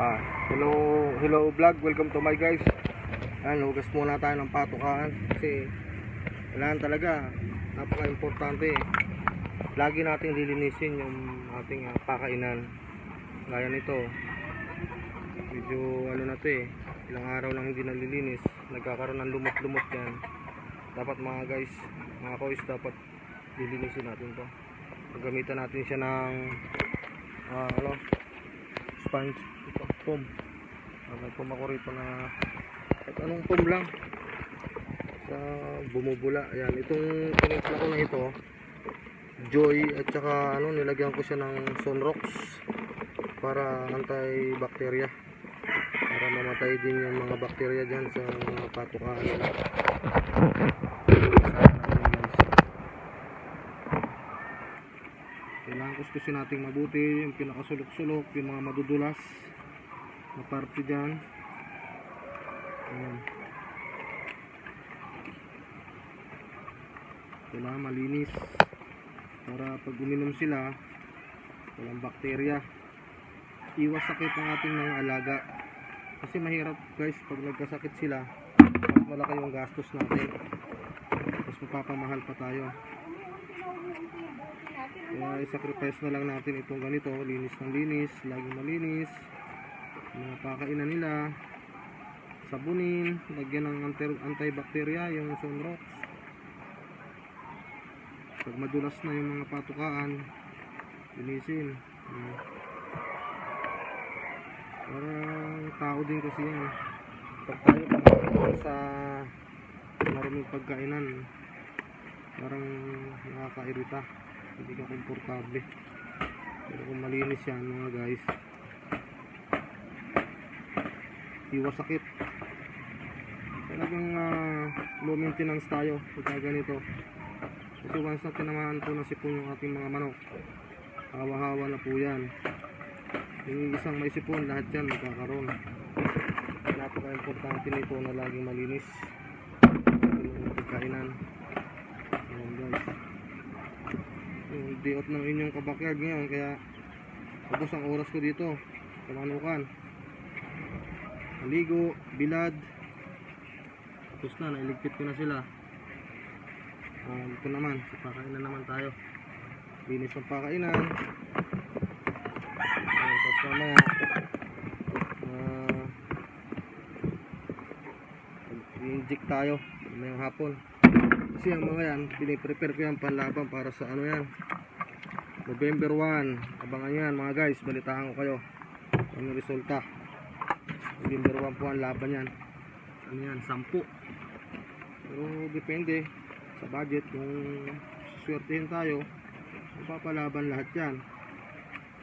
Ah, hello, hello vlog. Welcome to my guys. Ayan, hugas muna tayo ng patukaan kasi kailangan talaga napaka-importante. Lagi nating lilinisin yung ating ah, pakainan. Gaya nito. Medyo ano na to eh. Ilang araw lang hindi nalilinis. Nagkakaroon ng lumot-lumot yan. Dapat mga guys, mga kois, dapat lilinisin natin to. Gagamitan natin siya ng ah, ano, sponge ito, foam. May foam ako rito na kahit anong foam lang. Sa bumubula. Ayan itong tinimpla ko na ito joy at saka ano nilagyan ko siya ng sunrox para anti-bacteria. Para mamatay din yung mga bacteria dyan sa patukaan nila kailangan kuskusin natin mabuti yung pinakasulok-sulok yung mga madudulas na parte dyan. Kailangan malinis. Para pag uminom sila walang bakterya. Iwas sakit ang ating mga alaga. Kasi mahirap guys pag nagkasakit sila mas malaki yung gastos natin. Mas mapapamahal pa tayo kaya i-sacrifice na lang natin itong ganito, linis ng linis, laging malinis. Mga pakainan nila, sabunin, lagyan ng anti- antibacteria, yung sunrox. Pag madulas na yung mga patukaan, linisin. Ayan. Parang tao din kasi yan. Pag tayo sa maruming pagkainan, parang nakakairita. Hindi ka komportable. Pero kung malinis yan mga guys iwas sakit. Talagang uh, low maintenance tayo pagka ganito. Kasi once na tinamaan po ng sipon yung ating mga manok hawa-hawa na po yan. Yung isang may sipon lahat yan magkakaroon. Napaka-importante nito na laging malinis. Yung pagkainan Ayan guys yung diot ng inyong kabakyard ngayon kaya tapos ang oras ko dito. Kamanukan maligo, bilad. Tapos na, nailigpit ko na sila. Uh, ito naman, sa pakainan naman tayo. Linis ng pakainan. Tapos mamaya uh, inject tayo. Mamayang hapon. Kasi ang mga yan, piniprepare ko yan panlaban para sa ano yan November 1 abangan yan mga guys, balitaan ko kayo. Ano resulta? November 1 po ang laban yan. Ano yan, 10 pero depende sa budget. Kung swertehin tayo mapapalaban lahat yan.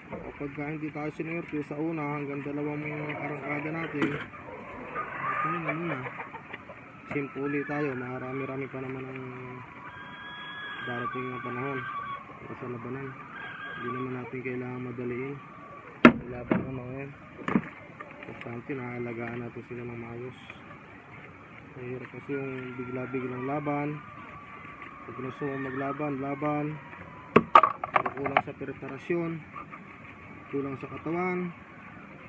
Kapag ka hindi tayo sinwerte sa una hanggang dalawang arangkada natin ito na. Muna simple tayo. Marami-rami pa naman ang darating na panahon sa labanan hindi naman natin kailangan madaliin. Laban ng mga yan. Bastante naalagaan natin sila ng maayos. Mahirap kasi yung bigla-biglang laban. Pag gusto maglaban, laban. Kulang sa preparasyon. Kulang sa katawan.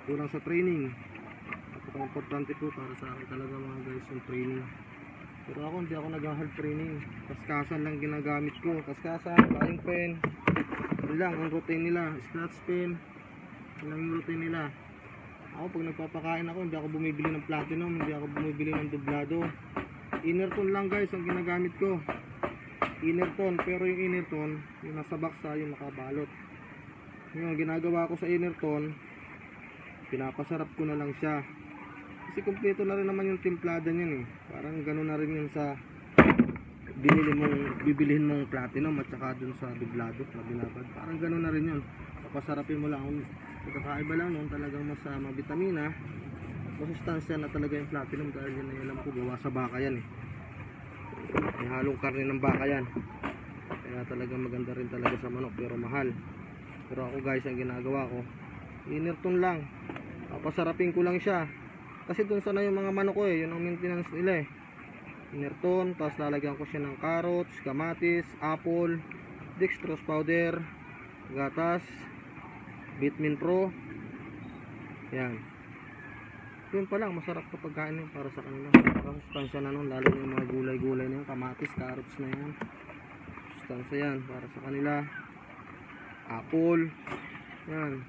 Kulang sa training. Napaka-importante po para sa akin talaga mga guys yung training. Pero ako hindi ako nag-hard training. Kaskasan lang ginagamit ko. Kaskasan, flying pen yun lang ang routine nila. Scratch pen. Yun lang routine nila. Ako pag nagpapakain ako hindi ako bumibili ng platinum hindi ako bumibili ng dublado. Inner tone lang guys ang ginagamit ko. Inner tone. Pero yung inner tone yung nasa baksa yung nakabalot. Yung ginagawa ko sa inner tone pinapasarap ko na lang siya. Kasi kumpleto na rin naman yung timplada niyan eh. Parang gano'n na rin yun sa binili mong bibilihin mong platinum at saka dun sa dublado na binabad. Parang gano'n na rin yun. Papasarapin mo lang kung pagkakaiba lang nun talagang masama vitamina masustansya na talaga yung platinum dahil yun ay alam ko gawa sa baka yan eh. May halong karne ng baka yan. Kaya talagang maganda rin talaga sa manok pero mahal. Pero ako guys ang ginagawa ko inner tone lang. Papasarapin ko lang siya. Kasi dun sana yung mga manok ko eh yun ang maintenance nila eh inner tone tapos lalagyan ko siya ng carrots, kamatis, apple dextrose powder gatas Bitmin Pro yan Yun pa lang, masarap kapag kain yun para sa kanila. Nakasustansya na nun, lalo na yung mga gulay-gulay na yun, kamatis, carrots na yan. Sustansya yan para sa kanila. Apple. Yan.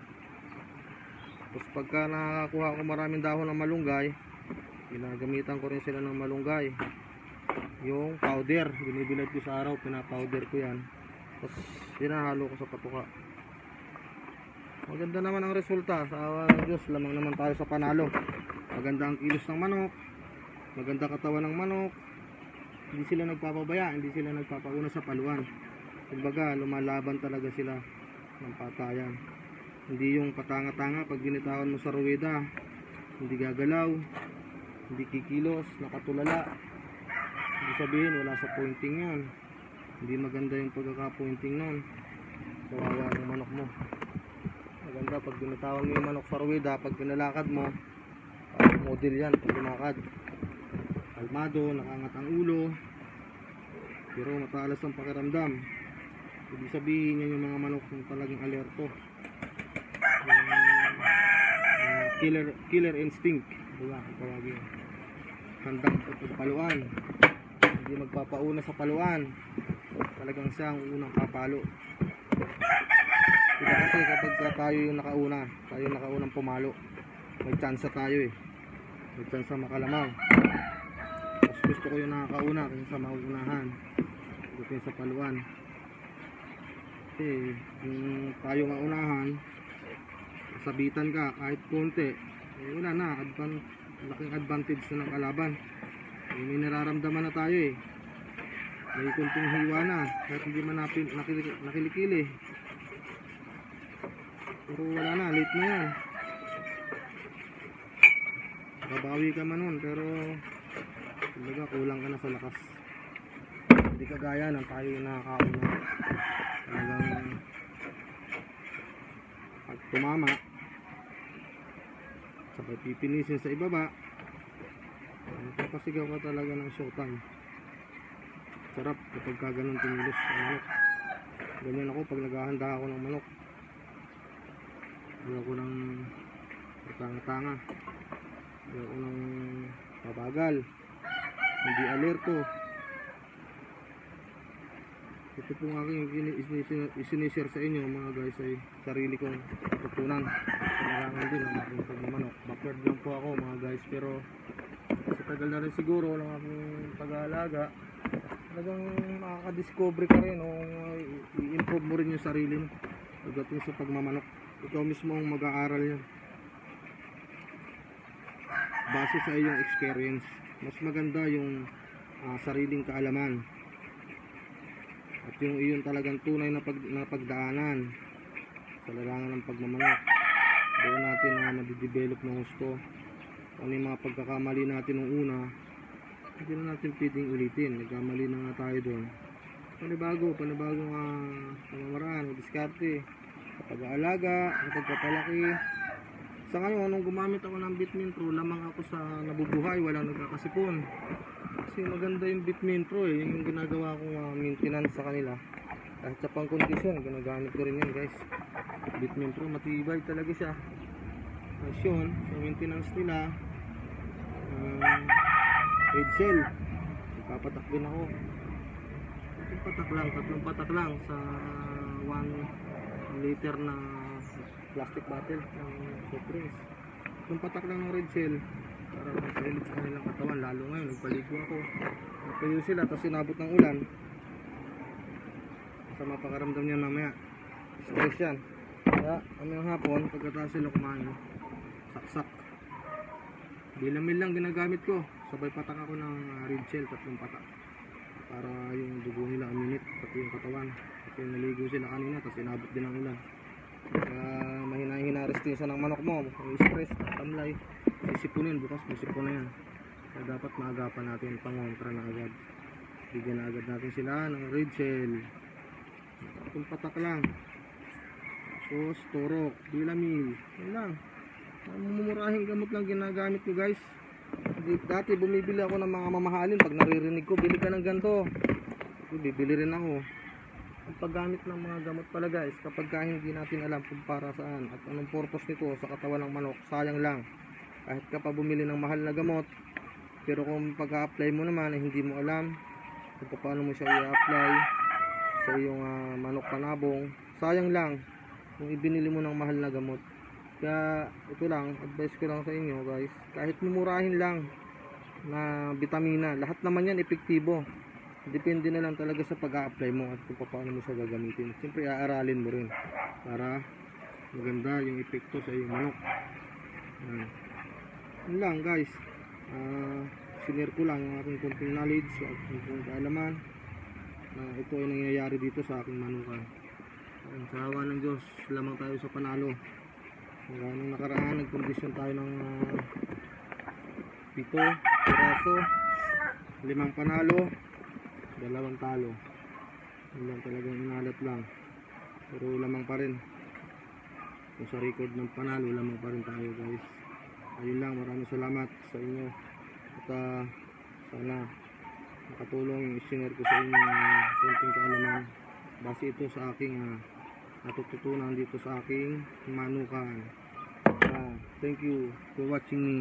Tapos pagka nakakuha ko maraming dahon ng malunggay, ginagamitan ko rin sila ng malunggay. Yung powder, binibilad ko sa araw, pinapowder ko yan. Tapos hinahalo ko sa patuka. Maganda naman ang resulta. Sa awa ng Diyos, lamang naman tayo sa panalo. Maganda ang kilos ng manok. Maganda katawan ng manok. Hindi sila nagpapabaya, hindi sila nagpapauna sa paluan. Kumbaga, lumalaban talaga sila ng patayan. Hindi yung patanga-tanga pag binitawan mo sa ruweda. Hindi gagalaw. Hindi kikilos, nakatulala. Ibig sabihin, wala sa pointing yan. Hindi maganda yung pagkaka-pointing nun. Kawawa ng manok mo. Maganda pag binitawan mo yung manok sa ruweda, pag pinalakad mo, parang model yan pag lumakad. Kalmado, nakangat ang ulo, pero matalas ang pakiramdam. Ibig sabihin yan yung mga manok yung talagang alerto. Yung, ah, killer, killer instinct. Diba? Ang tawagin. Handang pagpaluan. Hindi magpapauna sa paluan. Talagang siya ang unang papalo. Diba kasi kapag ka tayo yung nakauna, tayo yung nakaunang pumalo, may chance tayo eh. May chance makalamang. Mas gusto ko yung nakakauna kaysa sa mauunahan. Dito sa paluan. Kasi kung tayo nga unahan, sabitan ka kahit konti, eh, wala na, advan laking advantage na ng kalaban. Eh, may nararamdaman na tayo eh. May kunting hiwa na, kahit hindi man napin, nakili, nakilikili. Pero wala na, late na yan. Babawi ka man nun, pero kumbaga kulang ka na sa lakas. Hindi ka gaya ng tayo yung nakakauna. Talagang pag tumama, sabay pipinisin sa ibaba, Napapasigaw ka talaga ng showtime. Sarap kapag ka ganun tumilos ang manok. Ganyan ako pag naghahanda ako ng manok. Ayaw ko ng tanga-tanga. Ayaw ko ng pabagal. Hindi alerto. Ito pong aking gini- isini- isinishare sa inyo mga guys ay sarili kong natutunan. Kailangan din ang aking pagmamanok. Backyard lang po ako mga guys pero sa tagal na rin siguro ng aking pag-aalaga talagang makakadiscover ka rin o i- i-improve mo rin yung sarili mo pagdating sa pagmamanok. Ikaw mismo ang mag-aaral yan base sa iyong experience mas maganda yung ah, sariling kaalaman at yung iyon talagang tunay na, pag, na pagdaanan sa larangan ng pagmamanok. Doon natin na madidevelop ng gusto ano yung mga pagkakamali natin nung una hindi na natin pwedeng ulitin. Nagkamali na nga tayo doon. Panibago panibagong uh, pamamaraan o diskarte. Pag-aalaga pagpapalaki. Sa ngayon nung gumamit ako ng Bitmin Pro lamang ako sa nabubuhay walang nagkakasipon. Kasi maganda yung Bitmin Pro eh. Yung ginagawa kong ah, maintenance sa kanila. Kahit sa pang kondisyon ginagamit ko rin yun guys. Bitmin Pro matibay talaga siya. Tapos yun, sa maintenance nila um, red cell ipapatak din ako. Tatlong patak lang tatlong patak lang sa 1 liter na plastic bottle ng soft drinks tatlong patak lang ng red cell para makarilip sa kanilang katawan. Lalo ngayon nagpaligo ako. Natuyo sila tapos sinabot ng ulan. Sa mapakaramdam niya mamaya. Stress yan. Kaya kamayang hapon pagkatapos sila kumain saksak. Bilamil lang ginagamit ko sabay patak ako ng uh, red shell tatlong patak para yung dugo nila uminit pati yung katawan. Kasi naligo sila kanina tapos inabot din ang ulan. Kaya mahina-hina restinsa ng manok mo. May stress tamlay. Isipunin bukas may sipon na yan. Kaya dapat maagapan natin pangontra na agad. Bigyan na agad natin sila ng red shell. Tatlong patak lang. Tapos turok bilamil yun lang. Ang mumurahing gamot lang ginagamit ko guys dati bumibili ako ng mga mamahalin. Pag naririnig ko bili ka ng ganito. Bibili rin ako. Ang paggamit ng mga gamot pala guys kapag ka hindi natin alam kung para saan at anong purpose nito sa katawan ng manok sayang lang. Kahit ka pa bumili ng mahal na gamot pero kung pag-apply mo naman ay hindi mo alam kung paano mo siya i-apply sa iyong ah, manok panabong sayang lang kung ibinili mo ng mahal na gamot kaya ito lang advice ko lang sa inyo guys. Kahit mumurahin lang na vitamina lahat naman yan epektibo. Depende na lang talaga sa pag-apply mo at kung paano mo siya gagamitin. Siyempre aaralin mo rin para maganda yung epekto sa iyong manok. Yan lang guys. Ah sinare ko lang yung aking konting knowledge at konting kaalaman na ito ay nangyayari dito sa aking manukan. Sa awa ng Diyos lamang tayo sa panalo Hanggang nung nakaraan nagkondisyon tayo ng ah, pito piraso limang panalo dalawang talo. Yun lang talagang inalat lang. Pero lamang pa rin. Kung sa record ng panalo lamang pa rin tayo guys. Ayun lang maraming salamat sa inyo. At ah, sana makatulong yung isinare ko sa inyo ang konting kaalaman. Base ito sa aking ah, natututunan dito sa aking manukan. Ah, thank you for watching me